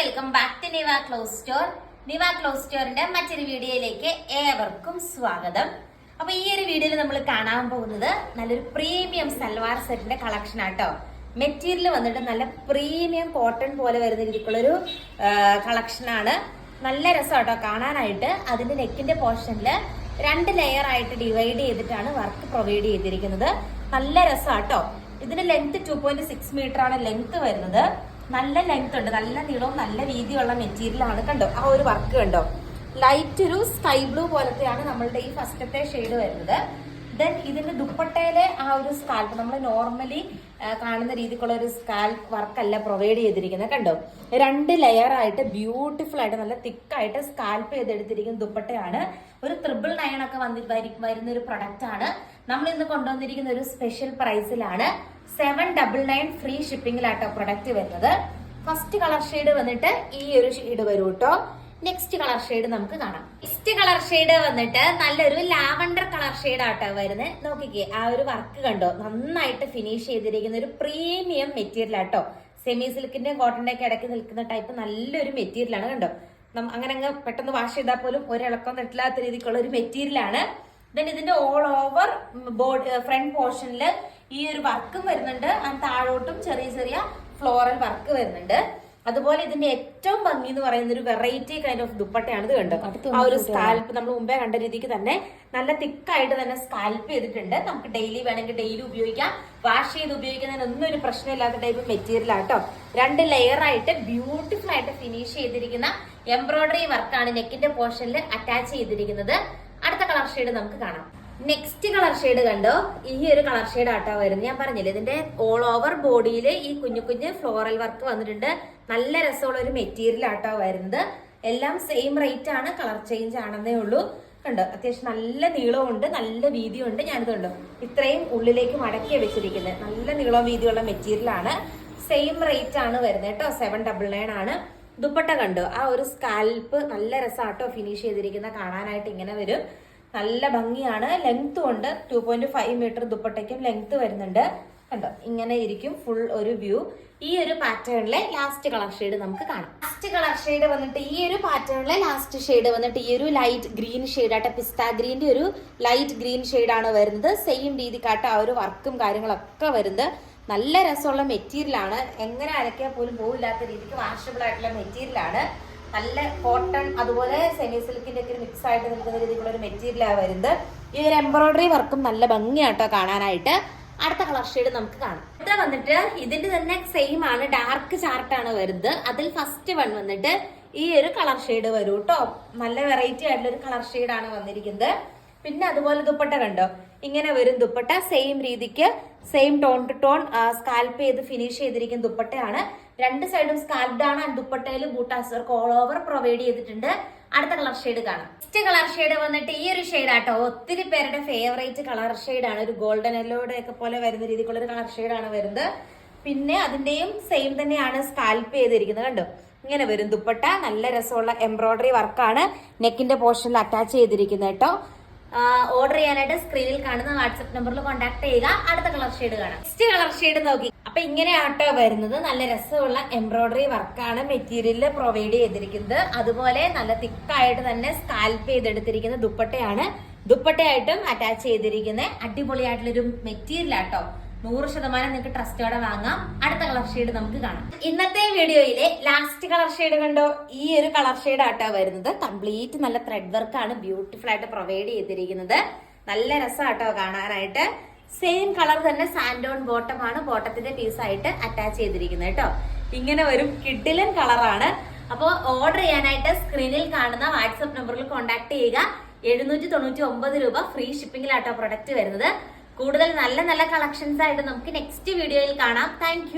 Welcome back to Niva clothes store Niva clothes സ്റ്റോറിന്റെ മറ്റൊരു വീഡിയോയിലേക്ക് ഏവർക്കും സ്വാഗതം. അപ്പൊ ഈ ഒരു വീഡിയോയിൽ നമ്മൾ കാണാൻ പോകുന്നത് നല്ലൊരു പ്രീമിയം സൽവാർ സെറ്റിന്റെ കളക്ഷൻ ആട്ടോ. മെറ്റീരിയൽ വന്നിട്ട് നല്ല പ്രീമിയം കോട്ടൺ പോലെ വരുന്ന രീതിക്കുള്ളൊരു കളക്ഷൻ ആണ്. നല്ല രസമാട്ടോ കാണാനായിട്ട്. അതിന്റെ നെക്കിന്റെ പോർഷനിൽ രണ്ട് ലെയർ ആയിട്ട് ഡിവൈഡ് ചെയ്തിട്ടാണ് വർക്ക് പ്രൊവൈഡ് ചെയ്തിരിക്കുന്നത്. നല്ല രസമാട്ടോ. ഇതിന്റെ length two point six metre ആണ് ലെങ്ത് വരുന്നത്. നല്ല ലെങ്ത് ഉണ്ട്. നല്ല നീളവും നല്ല വീതിയുള്ള മെറ്റീരിയൽ ആണ് കണ്ടോ? ആ ഒരു വർക്ക് കണ്ടോ? ലൈറ്റ് ഒരു സ്കൈ ബ്ലൂ പോലത്തെയാണ് നമ്മളുടെ ഈ ഫസ്റ്റത്തെ ഷെയ്ഡ് വരുന്നത്. ദെൻ ഇതിന്റെ ദുപ്പട്ടയിലെ ആ ഒരു സ്കാൽപ്പ് നമ്മൾ നോർമലി കാണുന്ന രീതിക്കുള്ള ഒരു സ്കാൽപ്പ് വർക്കല്ല പ്രൊവൈഡ് ചെയ്തിരിക്കുന്നത് കണ്ടോ? രണ്ട് ലെയർ ആയിട്ട് ബ്യൂട്ടിഫുൾ ആയിട്ട് നല്ല തിക്കായിട്ട് സ്കാൽപ്പ് ചെയ്തെടുത്തിരിക്കുന്ന ദുപ്പട്ടയാണ്. ഒരു ത്രിബിൾ നയൻ ഒക്കെ വന്നി വരി- വരുന്ന ഒരു പ്രൊഡക്റ്റ് ആണ്. നമ്മൾ ഇന്ന് കൊണ്ടുവന്നിരിക്കുന്ന ഒരു സ്പെഷ്യൽ പ്രൈസിലാണ് സെവൻ ഡബിൾ നയൻ ഫ്രീ ഷിപ്പിംഗിലാട്ടോ പ്രൊഡക്റ്റ് വരുന്നത്. ഫസ്റ്റ് കളർ ഷെയ്ഡ് വന്നിട്ട് ഈ ഒരു ഷെയ്ഡ് വരും കേട്ടോ നെക്സ്റ്റ് കളർ ഷെയ്ഡ് നമുക്ക് കാണാം. നെക്സ്റ്റ് കളർ ഷെയ്ഡ് വന്നിട്ട് നല്ലൊരു ലാവണ്ടർ ഷെയ്ഡ് ആട്ടോ വരുന്നത് നോക്കിക്കേ ആ ഒരു വർക്ക് കണ്ടോ? നന്നായിട്ട് ഫിനിഷ് ചെയ്തിരിക്കുന്ന ഒരു പ്രീമിയം മെറ്റീരിയൽ ആട്ടോ. സെമി സിൽക്കിന്റെ കോട്ടന്റെ ഒക്കെ ഇടയ്ക്ക് നിൽക്കുന്ന ടൈപ്പ് നല്ലൊരു മെറ്റീരിയൽ ആണ് കണ്ടോ? അങ്ങനെ അങ്ങ് പെട്ടെന്ന് വാഷ് ചെയ്താൽ പോലും ഒരിളക്കം തട്ടില്ലാത്ത രീതിക്കുള്ള ഒരു മെറ്റീരിയൽ ആണ്. ദെൻ ഇതിന്റെ ഓൾ ഓവർ ബോഡി ഫ്രണ്ട് പോർഷനിൽ ഈ ഒരു വർക്കും വരുന്നുണ്ട്. അതിന് താഴോട്ടും ചെറിയ ചെറിയ ഫ്ലോറൽ വർക്ക് വരുന്നുണ്ട്. അതുപോലെ ഇതിന്റെ ഏറ്റവും ഭംഗി എന്ന് പറയുന്ന ഒരു വെറൈറ്റി കൈൻഡ് ഓഫ് ദുപ്പട്ടയാണ് ഇത് കണ്ടത്. ആ ഒരു സ്കാൽപ്പ് നമ്മൾ മുമ്പേ കണ്ട രീതിക്ക് തന്നെ നല്ല തിക്കായിട്ട് തന്നെ സ്കാൽപ്പ് ചെയ്തിട്ടുണ്ട്. നമുക്ക് ഡെയിലി വേണമെങ്കിൽ ഡെയിലി ഉപയോഗിക്കാം. വാഷ് ചെയ്ത് ഉപയോഗിക്കുന്നതിന് ഒന്നും ഒരു പ്രശ്നമില്ലാത്ത ടൈപ്പ് മെറ്റീരിയൽ ആട്ടോ. രണ്ട് ലെയർ ആയിട്ട് ബ്യൂട്ടിഫുൾ ആയിട്ട് ഫിനിഷ് ചെയ്തിരിക്കുന്ന എംബ്രോയിഡറി വർക്കാണ് നെക്കിന്റെ പോർഷനിൽ അറ്റാച്ച് ചെയ്തിരിക്കുന്നത്. അടുത്ത കളർ ഷെയ്ഡ് നമുക്ക് കാണാം. നെക്സ്റ്റ് കളർ ഷെയ്ഡ് കണ്ടോ? ഈ ഒരു കളർ ഷെയ്ഡ് ആട്ടാ വരുന്നത്. ഞാൻ പറഞ്ഞില്ലേ ഇതിന്റെ ഓൾ ഓവർ ബോഡിയിൽ ഈ കുഞ്ഞു കുഞ്ഞു ഫ്ലോറൽ വർക്ക് വന്നിട്ടുണ്ട്. നല്ല രസമുള്ള ഒരു മെറ്റീരിയൽ ആട്ടോ വരുന്നത്. എല്ലാം സെയിം റേറ്റ് ആണ് കളർ ചേഞ്ച് ആണെന്നേ ഉള്ളൂ. കണ്ടോ? അത്യാവശ്യം നല്ല നീളമുണ്ട് നല്ല വീതിയുണ്ട്. ഞാനിത് കണ്ടോ? ഇത്രയും ഉള്ളിലേക്ക് മടക്കി വെച്ചിരിക്കുന്നത്. നല്ല നീളവും വീതിയുള്ള മെറ്റീരിയലാണ് സെയിം റേറ്റ് ആണ് വരുന്നത് കേട്ടോ. സെവൻ ഡബിൾ നയൻ ആണ്. ദുപ്പട്ട കണ്ടോ? ആ ഒരു സ്കാൽപ്പ് നല്ല രസമാട്ടോ ഫിനിഷ് ചെയ്തിരിക്കുന്ന കാണാനായിട്ട് ഇങ്ങനെ വരും. നല്ല ഭംഗിയാണ്. ലെങ്ത്തും ഉണ്ട്. ടു പോയിന്റ് ഫൈവ് മീറ്റർ ദുപ്പട്ടയ്ക്കും ലെങ്ത് വരുന്നുണ്ട്. കണ്ടോ? ഇങ്ങനെ ഇരിക്കും ഫുൾ ഒരു വ്യൂ ഈ ഒരു പാറ്റേണിലെ ലാസ്റ്റ് കളർ ഷെയ്ഡ് നമുക്ക് കാണാം. ലാസ്റ്റ് കളർ ഷെയ്ഡ് വന്നിട്ട് ഈ ഒരു പാറ്റേണിലെ ലാസ്റ്റ് ഷെയ്ഡ് വന്നിട്ട് ഈ ഒരു ലൈറ്റ് ഗ്രീൻ ഷെയ്ഡ് ആയിട്ട് പിസ്ത ഗ്രീന്റെ ഒരു ലൈറ്റ് ഗ്രീൻ ആണ് വരുന്നത്. സെയിം രീതിക്കാട്ട് ആ ഒരു വർക്കും കാര്യങ്ങളൊക്കെ വരുന്നത്. നല്ല രസമുള്ള മെറ്റീരിയൽ ആണ്. എങ്ങനെ അരക്കാൻ പോലും പോവില്ലാത്ത രീതിക്ക് വാഷബിൾ ആയിട്ടുള്ള മെറ്റീരിയൽ ആണ്. നല്ല കോട്ടൺ അതുപോലെ സെമി സിൽക്കിന്റെ ഒക്കെ മിക്സ് ആയിട്ട് നിൽക്കുന്ന രീതിയിലുള്ള ഒരു മെറ്റീരിയലാണ് വരുന്നത്. ഈ ഒരു എംബ്രോയിഡറി വർക്കും നല്ല ഭംഗിയാട്ടോ കാണാനായിട്ട്. അടുത്ത കളർ ഷെയ്ഡ് നമുക്ക് കാണാം. അടുത്ത വന്നിട്ട് ഇതിന്റെ തന്നെ സെയിം ആണ് ഡാർക്ക് ചാർട്ടാണ് വരുന്നത്. അതിൽ ഫസ്റ്റ് വൺ വന്നിട്ട് ഈ ഒരു കളർ ഷെയ്ഡ് വരും കേട്ടോ നല്ല വെറൈറ്റി ആയിട്ടുള്ള ഒരു കളർ ഷെയ്ഡ് ആണ് വന്നിരിക്കുന്നത്. പിന്നെ അതുപോലെ ദുപ്പട്ട കണ്ടോ? ഇങ്ങനെ വരും ദുപ്പട്ട. സെയിം രീതിക്ക് same tone to tone scallop ചെയ്ത് ഫിനിഷ് ചെയ്തിരിക്കുന്ന ദുപ്പട്ടയാണ്. രണ്ട് സൈഡും സ്കാൽപ്ഡ് ആണ്. ദുപ്പട്ടയിൽ ബൂട്ടാസ് വർക്ക് ഓൾ ഓവർ പ്രൊവൈഡ് ചെയ്തിട്ടുണ്ട്. അടുത്ത കളർ ഷെയ്ഡ് കാണാം. നെക്സ്റ്റ് കളർ ഷെയ്ഡ് വന്നിട്ട് ഈ ഒരു ഷെയ്ഡ് ആട്ടോ. ഒത്തിരി പേരുടെ ഫേവറേറ്റ് കളർ ഷെയ്ഡ് ആണ്. ഒരു ഗോൾഡൻ എല്ലോയുടെ ഒക്കെ പോലെ വരുന്ന രീതിക്കുള്ള ഒരു കളർ ഷെയ്ഡ് ആണ് വരുന്നത്. പിന്നെ അതിന്റെയും സെയിം തന്നെയാണ് സ്കാൽപ്പ് ചെയ്തിരിക്കുന്നത് കണ്ടോ? ഇങ്ങനെ വരും ദുപ്പട്ട. നല്ല രസമുള്ള എംബ്രോയിഡറി വർക്കാണ് നെക്കിന്റെ പോർഷനിൽ അറ്റാച്ച് ചെയ്തിരിക്കുന്നത് കേട്ടോ. ഓർഡർ ചെയ്യാനായിട്ട് സ്ക്രീനിൽ കാണുന്ന വാട്സ്ആപ്പ് നമ്പറിൽ കോൺടാക്ട് ചെയ്യുക. അടുത്ത കളർ ഷെയ്ഡ് കാണാം. നെക്സ്റ്റ് കളർ ഷെയ്ഡ് നോക്കി. അപ്പൊ ഇങ്ങനെയാട്ടോ വരുന്നത്. നല്ല രസമുള്ള എംബ്രോയിഡറി വർക്കാണ് മെറ്റീരിയലിൽ പ്രൊവൈഡ് ചെയ്തിരിക്കുന്നത്. അതുപോലെ നല്ല തിക്കായിട്ട് തന്നെ സ്കാൽപ്പ് ചെയ്തെടുത്തിരിക്കുന്ന ദുപ്പട്ടയാണ്. ദുപ്പട്ടയായിട്ടും അറ്റാച്ച് ചെയ്തിരിക്കുന്ന അടിപൊളിയായിട്ടുള്ളൊരു മെറ്റീരിയൽ ആട്ടോ. നൂറ് ശതമാനം നിങ്ങൾക്ക് ട്രസ്റ്റോടെ വാങ്ങാം. അടുത്ത കളർ ഷെയ്ഡ് നമുക്ക് കാണാം. ഇന്നത്തെ വീഡിയോയിലെ ലാസ്റ്റ് കളർ ഷെയ്ഡ് കണ്ടോ? ഈ ഒരു കളർ ഷെയ്ഡ് ആട്ടോ വരുന്നത്. കംപ്ലീറ്റ് നല്ല ത്രെഡ് വർക്ക് ആണ് ബ്യൂട്ടിഫുൾ ആയിട്ട് പ്രൊവൈഡ് ചെയ്തിരിക്കുന്നത്. നല്ല രസമാട്ടോ കാണാനായിട്ട്. സെയിം കളർ തന്നെ സാൻഡോൺ ബോട്ടം ആണ് ബോട്ടത്തിന്റെ പീസ് ആയിട്ട് അറ്റാച്ച് ചെയ്തിരിക്കുന്നത് കേട്ടോ. ഇങ്ങനെ വരും കിഡിലൻ കളറാണ് അപ്പോൾ ഓർഡർ ചെയ്യാനായിട്ട് സ്ക്രീനിൽ കാണുന്ന വാട്സപ്പ് നമ്പറിൽ കോൺടാക്ട് ചെയ്യുക. എഴുന്നൂറ്റി തൊണ്ണൂറ്റി ഒമ്പത് രൂപ ഫ്രീ ഷിപ്പിംഗിലാട്ടോ പ്രൊഡക്റ്റ് വരുന്നത്. കൂടുതൽ നല്ല നല്ല കളക്ഷൻസ് ആയിട്ട് നമുക്ക് നെക്സ്റ്റ് വീഡിയോയിൽ കാണാം. താങ്ക്